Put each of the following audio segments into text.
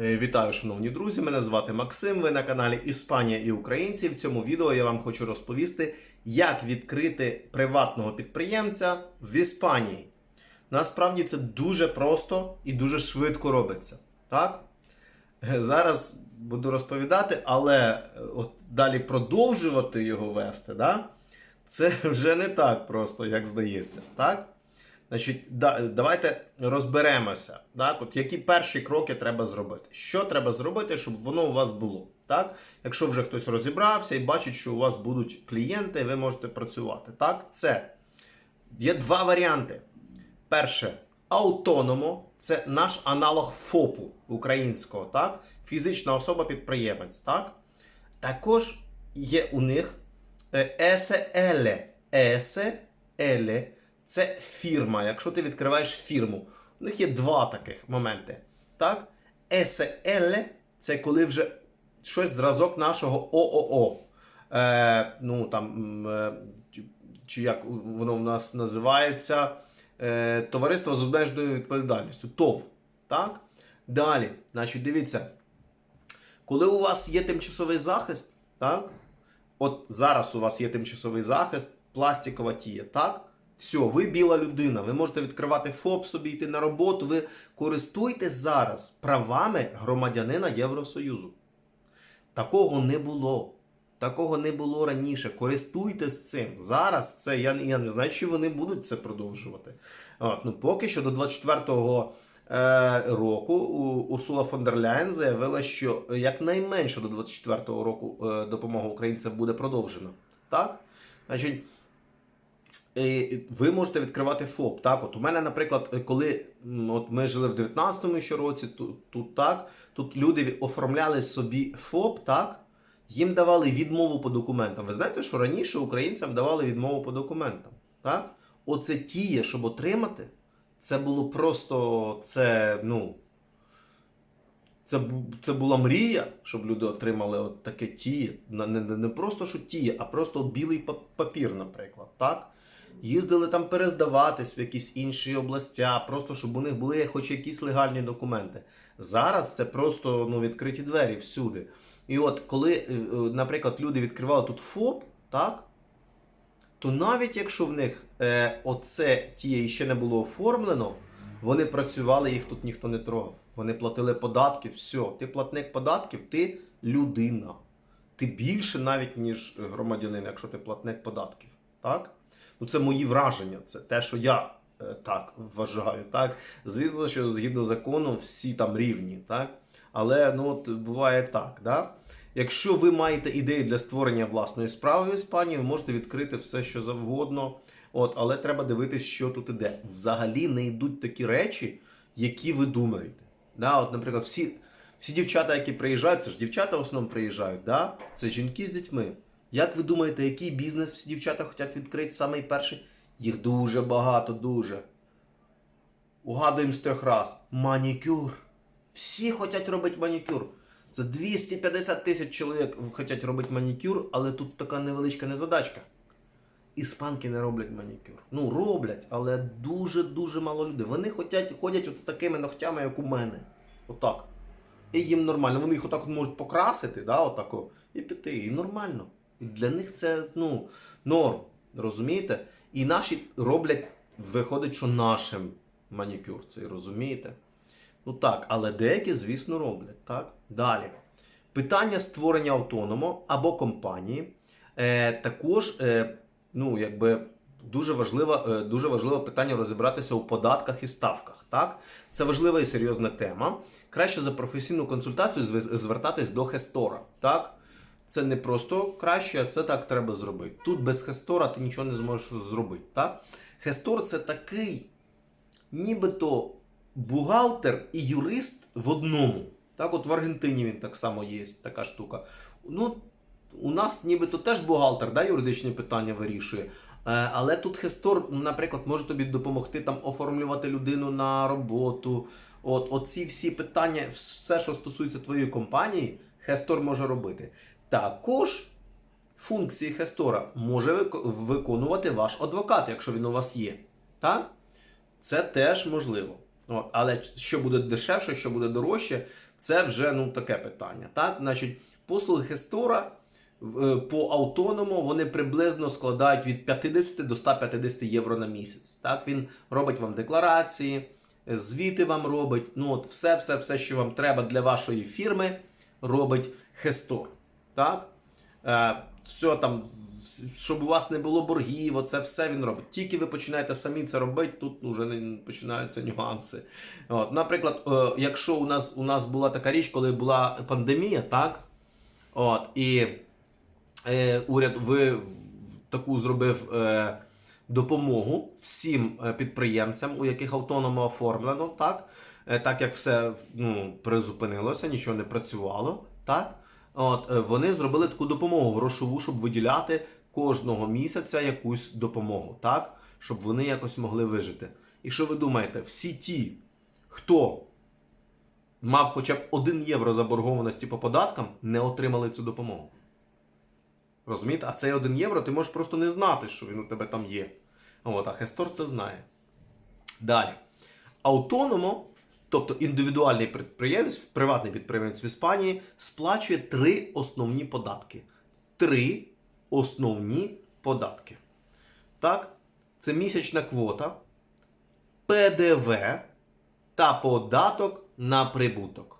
Е, Вітаю, шановні друзі! Мене звати Максим. Ви на каналі Іспанія і Українці. В цьому відео я вам хочу розповісти, як відкрити приватного підприємця в Іспанії. Насправді це дуже просто і дуже швидко робиться. Так? Е, Зараз буду розповідати, але е, от далі продовжувати його вести, да? це вже не так просто, як здається. Так? Значить, да, давайте розберемося, так? От які перші кроки треба зробити. Що треба зробити, щоб воно у вас було? Так? Якщо вже хтось розібрався і бачить, що у вас будуть клієнти, ви можете працювати. Так? Це є два варіанти. Перше, аутономо це наш аналог ФОПу українського, так? Фізична особа-підприємець. Так? Також є у них е, ЕСЕЛ. Це фірма. Якщо ти відкриваєш фірму, у них є два таких моменти. Так? СЛ це коли вже щось зразок нашого ООО. Е, ну, там, е, чи як воно в нас називається, е, Товариство з обмеженою відповідальністю. ТОВ. Так? Далі, значить, дивіться, коли у вас є тимчасовий захист, так? От зараз у вас є тимчасовий захист, пластикова тія, так? Все, ви біла людина, ви можете відкривати ФОП собі, йти на роботу. Ви користуєтесь зараз правами громадянина Євросоюзу. Такого не було. Такого не було раніше. Користуйтесь цим. Зараз це я, я не знаю, чи вони будуть це продовжувати. От, ну, поки що до 24-го е, року у- Урсула фон дер Ляєн заявила, що якнайменше до 24-го року е, допомога українцям буде продовжена. Так? Значить, ви можете відкривати ФОП. Так, от у мене, наприклад, е, коли от ми жили в 19-му ще році, тут, тут так, тут люди оформляли собі ФОП, так, їм давали відмову по документам. Ви знаєте, що раніше українцям давали відмову по документам. Так? Оце тіє, щоб отримати, це було просто це, ну. Це, це була мрія, щоб люди отримали от таке тіє. Не, не, не просто що тіє, а просто от білий папір, наприклад. Так? Їздили там перездаватись в якісь інші областя, просто щоб у них були хоч якісь легальні документи. Зараз це просто ну, відкриті двері всюди. І от коли, е, е, наприклад, люди відкривали тут ФОП, так? то навіть якщо в них е, оце тіє ще не було оформлено, вони працювали, їх тут ніхто не трогав. Вони платили податки, все, ти платник податків, ти людина. Ти більше навіть, ніж громадянин, якщо ти платник податків. Так? Ну, це мої враження, це те, що я е, так вважаю. Так? Звісно, що згідно закону всі там рівні, так? Але ну, от, буває так. Да? Якщо ви маєте ідеї для створення власної справи в Іспанії, ви можете відкрити все, що завгодно. От, але треба дивитися, що тут іде. Взагалі не йдуть такі речі, які ви думаєте. Да? От, наприклад, всі, всі дівчата, які приїжджають, це ж дівчата в основному приїжджають, да? це жінки з дітьми. Як ви думаєте, який бізнес всі дівчата хочуть відкрити самий перший? Їх дуже багато, дуже. Угадуємо з трьох раз. Манікюр. Всі хочуть робити манікюр. Це 250 тисяч чоловік хочуть робити манікюр, але тут така невеличка незадачка. Іспанки не роблять манікюр. Ну, роблять, але дуже-дуже мало людей. Вони хотять, ходять от з такими ногтями, як у мене. Отак. І їм нормально. Вони їх отак можуть покрасити, да, отако, і піти. І нормально. Для них це ну, норм. Розумієте? І наші роблять, виходить, що нашим манікюр цей, розумієте? Ну так, але деякі, звісно, роблять. Так? Далі. Питання створення автономо або компанії. Е, також е, ну, якби, дуже, важливе, е, дуже важливе питання розібратися у податках і ставках. Так? Це важлива і серйозна тема. Краще за професійну консультацію звертатись до Хестора. Так? Це не просто краще, а це так треба зробити. Тут без Хестора ти нічого не зможеш зробити. Так? Хестор це такий, нібито бухгалтер і юрист в одному. Так, от в Аргентині він так само є, така штука. Ну, у нас нібито теж бухгалтер, да, юридичні питання вирішує. Е, Але тут Хестор, наприклад, може тобі допомогти там оформлювати людину на роботу. От оці всі питання, все, що стосується твоєї компанії, Хестор може робити. Також функції Хестора може виконувати ваш адвокат, якщо він у вас є. Так? Це теж можливо. От, але що буде дешевше, що буде дорожче, це вже ну, таке питання. Так? Значить, послуги Хестора е, по автоному вони приблизно складають від 50 до 150 євро на місяць. Так? Він робить вам декларації, е, звіти вам робить. Ну, от все, все, все, що вам треба для вашої фірми, робить Хестор. Так? Е, все там, щоб у вас не було боргів, оце все він робить. Тільки ви починаєте самі це робити, тут вже не починаються нюанси. От, наприклад, е, якщо у нас у нас була така річ, коли була пандемія, так? От, і е, уряд ви таку зробив е, допомогу всім е, підприємцям, у яких автономо оформлено, так? Е, так як все ну, призупинилося, нічого не працювало, так? От, е, вони зробили таку допомогу грошову, щоб виділяти кожного місяця якусь допомогу, так? Щоб вони якось могли вижити. І що ви думаєте, всі ті, хто мав хоча б 1 євро заборгованості по податкам, не отримали цю допомогу. Розумієте? А цей 1 євро ти можеш просто не знати, що він у тебе там є. От, а Хестор це знає. Далі. Автономо, тобто індивідуальний підприємець, приватний підприємець в Іспанії, сплачує три основні податки. Три основні податки. Так? Це місячна квота, ПДВ та податок на прибуток.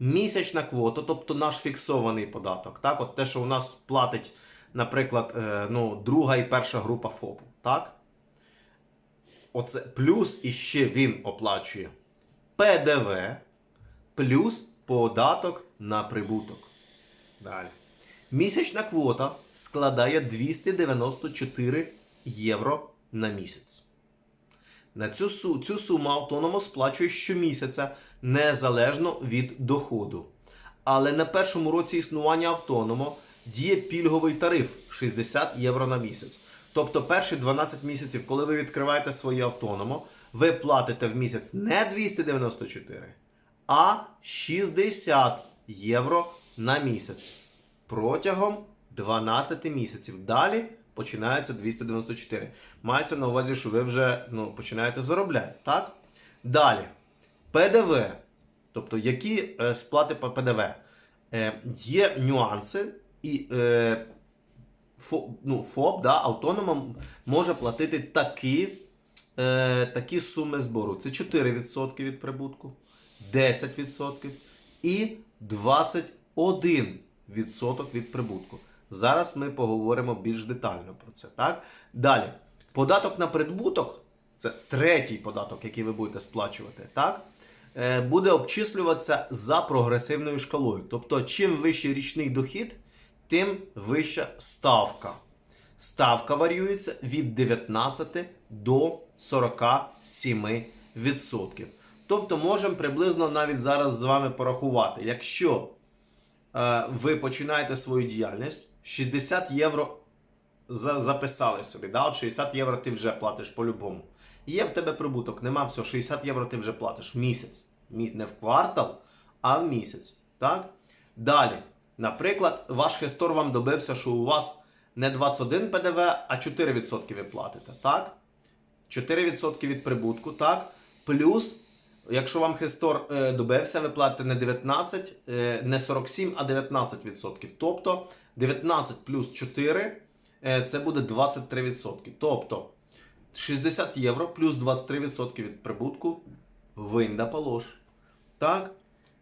Місячна квота, тобто наш фіксований податок. Так? От те, що у нас платить, наприклад, е, ну, друга і перша група ФОПу. Так? Оце плюс іще він оплачує ПДВ плюс податок на прибуток. Далі. Місячна квота складає 294 євро на місяць. На цю, цю суму автономо сплачує щомісяця незалежно від доходу. Але на першому році існування автономо діє пільговий тариф 60 євро на місяць. Тобто перші 12 місяців, коли ви відкриваєте своє автономо, ви платите в місяць не 294, а 60 євро на місяць протягом 12 місяців. Далі починається 294. Мається на увазі, що ви вже ну, починаєте заробляти. Так? Далі. ПДВ. Тобто, які е, сплати по ПДВ? Е, є нюанси, і е, ФОП, ну, ФОП да, автономом може платити такі, е, такі суми збору. Це 4% від прибутку, 10% і 21% від прибутку. Зараз ми поговоримо більш детально про це. Так? Далі. Податок на прибуток це третій податок, який ви будете сплачувати. Так? Е, Буде обчислюватися за прогресивною шкалою. Тобто, чим вищий річний дохід, тим вища ставка. Ставка варіюється від 19 до 47%. Тобто можемо приблизно навіть зараз з вами порахувати. Якщо е, ви починаєте свою діяльність, 60 євро за, записали собі. Да? От 60 євро ти вже платиш по-любому. Є в тебе прибуток, нема все, 60 євро ти вже платиш в місяць. Мі- Не в квартал, а в місяць. Так? Далі. Наприклад, ваш хестор вам добився, що у вас не 21 ПДВ, а 4% ви платите. Так? 4% від прибутку, так? Плюс, якщо вам хестор е, добився, ви платите не 19, е, не 47, а 19%. Тобто 19 плюс 4 е, це буде 23%. Тобто 60 євро плюс 23% від прибутку винь да полож. Так?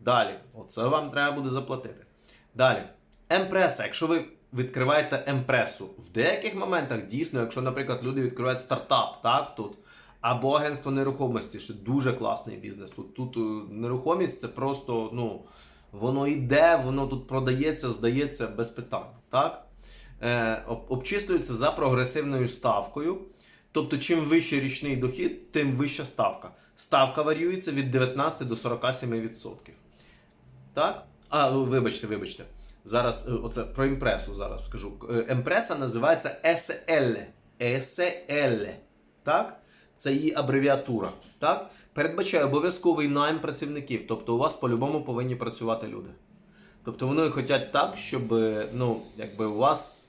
Далі. Оце вам треба буде заплатити. Далі. Емпреса. Якщо ви відкриваєте емпресу, в деяких моментах дійсно, якщо, наприклад, люди відкривають стартап, так, тут, або агентство нерухомості, що дуже класний бізнес. Тут, тут е, нерухомість це просто, ну, воно йде, воно тут продається, здається без питань. Так? Е, обчислюється за прогресивною ставкою. Тобто, чим вищий річний дохід, тим вища ставка. Ставка варіюється від 19 до 47%. Так? А, ну, вибачте, вибачте. Зараз е, оце про імпресу зараз скажу. Емпреса називається SL. SL. Так? Це її абревіатура. Так? Передбачає обов'язковий найм працівників. Тобто у вас по-любому повинні працювати люди. Тобто вони хочуть так, щоб е, ну, якби у вас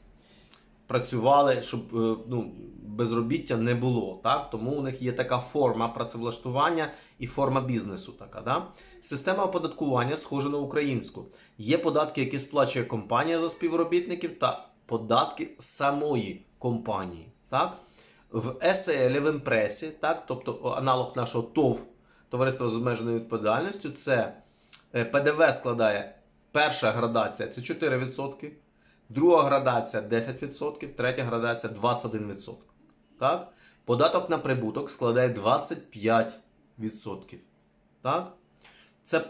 працювали, щоб е, ну, безробіття не було. Так? Тому у них є така форма працевлаштування і форма бізнесу. Така, да? Система оподаткування схожа на українську. Є податки, які сплачує компанія за співробітників, та податки самої компанії. Так? В СЕЛ, в імпресі, так? тобто аналог нашого ТОВ, товариство з обмеженою відповідальністю, це е, ПДВ складає перша градація це 4%, друга градація 10%, третя градація 21%. Так? Податок на прибуток складає 25%. Так? Це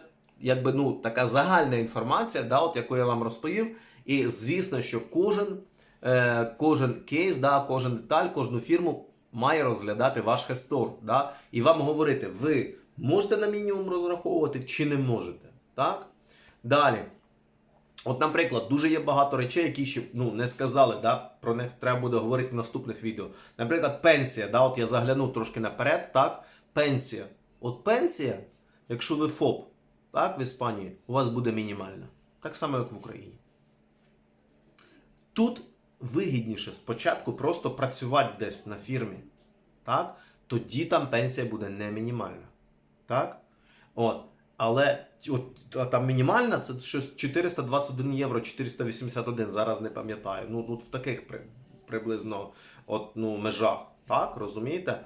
якби ну, така загальна інформація, да, от, яку я вам розповів. І звісно, що кожен, е, кожен кейс, да, кожен деталь, кожну фірму має розглядати ваш хестор. Да, і вам говорити, ви можете на мінімум розраховувати чи не можете. Так? Далі. От, наприклад, дуже є багато речей, які ще ну, не сказали, да? про них треба буде говорити в наступних відео. Наприклад, пенсія. Да? От я заглянув трошки наперед, так? Пенсія. От пенсія, якщо ви ФОП, так, в Іспанії, у вас буде мінімальна. Так само, як в Україні. Тут вигідніше спочатку просто працювати десь на фірмі. Так? Тоді там пенсія буде не мінімальна. Так? От. Але от, там мінімальна це щось 421 євро, 481, зараз не пам'ятаю. Ну, тут в таких при, приблизно от, ну, межах. Так, розумієте?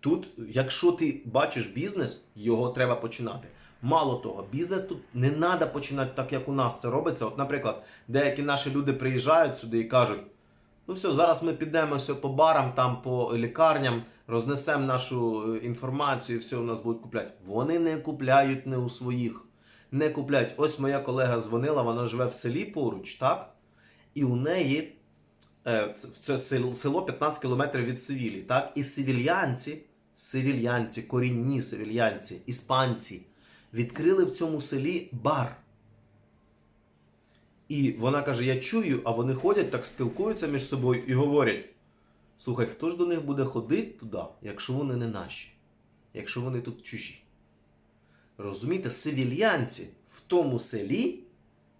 Тут, якщо ти бачиш бізнес, його треба починати. Мало того, бізнес тут не треба починати так, як у нас це робиться. От, наприклад, деякі наші люди приїжджають сюди і кажуть: ну все, зараз ми підемося по барам, там по лікарням, рознесемо нашу е, інформацію, і все у нас будуть купляти. Вони не купляють не у своїх. Не купляють. Ось моя колега дзвонила, вона живе в селі поруч, так? І у неї е, це, село, село 15 кілометрів від Севілі, так? І севільянці, севільянці, корінні севільянці, іспанці відкрили в цьому селі бар. І вона каже: Я чую, а вони ходять, так спілкуються між собою і говорять: слухай, хто ж до них буде ходити туди, якщо вони не наші, якщо вони тут чужі? Розумієте, севільянці в тому селі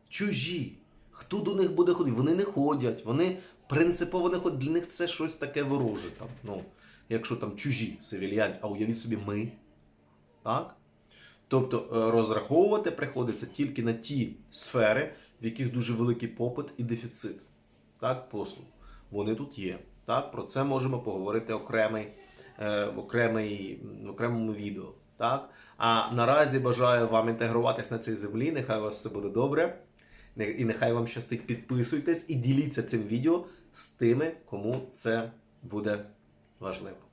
чужі. Хто до них буде ходити? Вони не ходять, вони принципово не ходять. Для них це щось таке вороже. Там, ну, якщо там чужі севільянці, а уявіть собі ми. Так? Тобто е, розраховувати приходиться тільки на ті сфери, в яких дуже великий попит і дефіцит так, послуг. Вони тут є. Так? Про це можемо поговорити окремий, е, окремий, в окремому відео. Так? А наразі бажаю вам інтегруватись на цій землі. Нехай у вас все буде добре. І нехай вам щастить. Підписуйтесь і діліться цим відео з тими, кому це буде важливо.